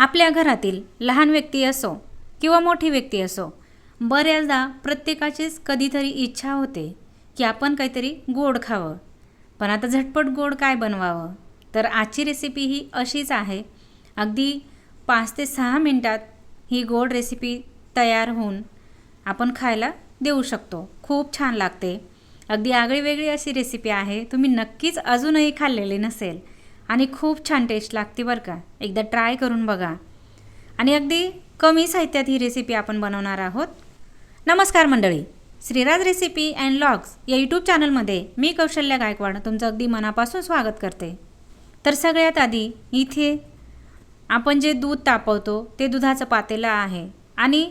आपल्या घरातील लहान व्यक्ती असो किंवा मोठी व्यक्ती असो बऱ्याचदा प्रत्येकाचीच कधीतरी इच्छा होते की आपण काहीतरी गोड खावं. पण आता झटपट गोड काय बनवावं? तर आजची रेसिपी ही अशीच आहे. अगदी पाच ते सहा मिनटात ही गोड रेसिपी तयार होऊन आपण खायला देऊ शकतो. खूप छान लागते. अगदी आगळी वेगळी अशी रेसिपी आहे. तुम्ही नक्कीच अजूनही खाल्लेली नसेल. आणि खूप छान टेस्ट लागते बरं का. एकदा ट्राय करून बघा. आणि अगदी कमी साहित्यात ही रेसिपी आपण बनवणार आहोत. नमस्कार मंडळी. श्रीराज रेसिपी अँड लॉग्स या यूट्यूब चॅनलमध्ये मी कौशल्य गायकवाड तुमचं अगदी मनापासून स्वागत करते. तर सगळ्यात आधी इथे आपण जे दूध तापवतो ते दुधाचं पातेलं आहे आणि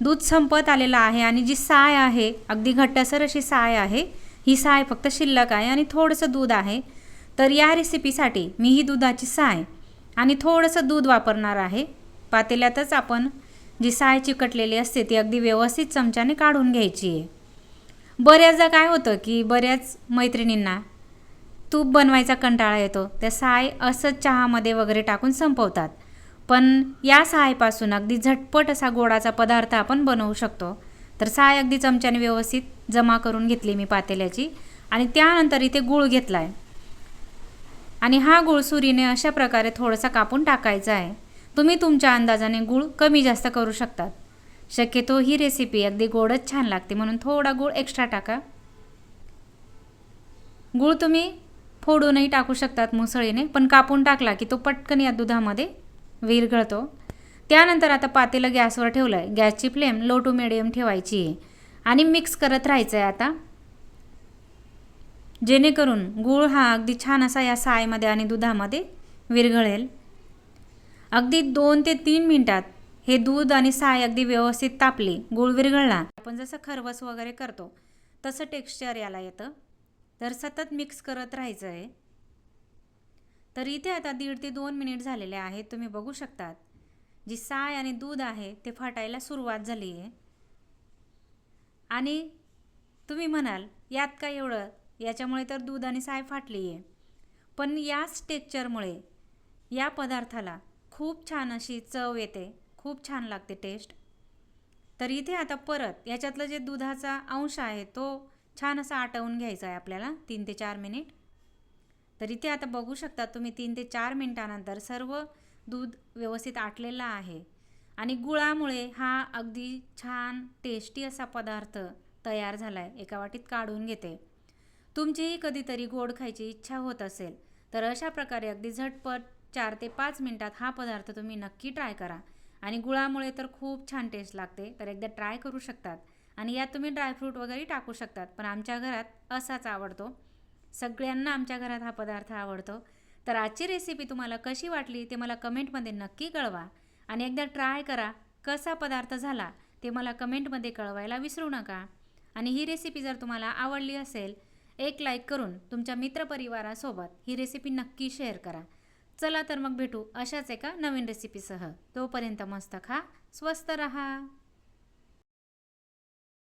दूध संपत आलेलं आहे आणि जी साय आहे अगदी घट्टसर अशी साय आहे ही साय फक्त शिल्लक आहे आणि थोडंसं दूध आहे. तर या रेसिपीसाठी मी ही दुधाची साय आणि थोडंसं दूध वापरणार आहे. पातेल्यातच आपण जी साय चिकटलेली असते ती अगदी व्यवस्थित चमच्याने काढून घ्यायची आहे. बऱ्याचदा काय होतं की बऱ्याच मैत्रिणींना तूप बनवायचा कंटाळा येतो. त्या साय असंच चहामध्ये वगैरे टाकून संपवतात. पण या सायपासून अगदी झटपट असा गोडाचा पदार्थ आपण बनवू शकतो. तर साय अगदी चमच्याने व्यवस्थित जमा करून घेतली मी पातेल्याची आणि त्यानंतर इथे गूळ घेतला आहे आणि हा गूळ सुरीने अशा प्रकारे थोडासा कापून टाकायचा आहे. तुम्ही तुमच्या अंदाजाने गूळ कमी जास्त करू शकतात. शक्यतो ही रेसिपी अगदी गोडच छान लागते म्हणून थोडा गूळ एक्स्ट्रा टाका. गूळ तुम्ही फोडूनही टाकू शकतात मुसळीने पण कापून टाकला की तो पटकन या दुधामध्ये विरघळतो. त्यानंतर आता पातेलं गॅसवर ठेवलं आहे गॅसची फ्लेम लो टू मिडियम ठेवायची आहे. आणि मिक्स करत राहायचं आहे आता. जेणेकरून गूळ हा अगदी छान असा या सायमध्ये आणि दुधामध्ये विरघळेल. अगदी दोन ते तीन मिनटात हे दूध आणि साय अगदी व्यवस्थित तापली गूळ विरघळला. आपण जसं खरवस वगैरे करतो तसं टेक्स्चर याला येतं. तर सतत मिक्स करत राहायचं आहे तर इथे आता दीड ते दोन मिनिट झालेले आहेत तुम्ही बघू शकतात. जी साय आणि दूध आहे ते फाटायला सुरुवात झाली आहे आणि तुम्ही म्हणाल यात काय एवढं याच्यामुळे तर दूध आणि साय फाटली आहे पण याच टेक्चरमुळे या पदार्थाला खूप छान अशी चव येते खूप छान लागते टेस्ट तर इथे आता परत याच्यातलं जे दुधाचा अंश आहे तो छान असा आटवून घ्यायचा आहे आपल्याला तीन ते चार मिनिट. तर इथे आता बघू शकता तुम्ही तीन ते चार मिनिटानंतर सर्व दूध व्यवस्थित आटलेलं आहे. आणि गुळामुळे हा अगदी छान टेस्टी असा पदार्थ तयार झाला आहे एका वाटीत काढून घेते. तुमचीही कधीतरी गोड खायची इच्छा होत असेल तर अशा प्रकारे अगदी झटपट चार ते पाच मिनटात हा पदार्थ तुम्ही नक्की ट्राय करा. आणि गुळामुळे तर खूप छान टेस्ट लागते तर एकदा ट्राय करू शकतात. आणि यात तुम्ही ड्रायफ्रूट वगैरे टाकू शकतात पण आमच्या घरात असाच आवडतो. सगळ्यांना आमच्या घरात हा पदार्थ आवडतो. तर आजची रेसिपी तुम्हाला कशी वाटली ते मला कमेंटमध्ये नक्की कळवा. आणि एकदा ट्राय करा कसा पदार्थ झाला ते मला कमेंटमध्ये कळवायला विसरू नका. आणि ही रेसिपी जर तुम्हाला आवडली असेल एक लाईक करून तुमच्या मित्रपरिवारासोबत ही रेसिपी नक्की शेअर करा. चला तर मग भेटू अशाच एका नवीन रेसिपीसह तोपर्यंत मस्त खा स्वस्त रहा.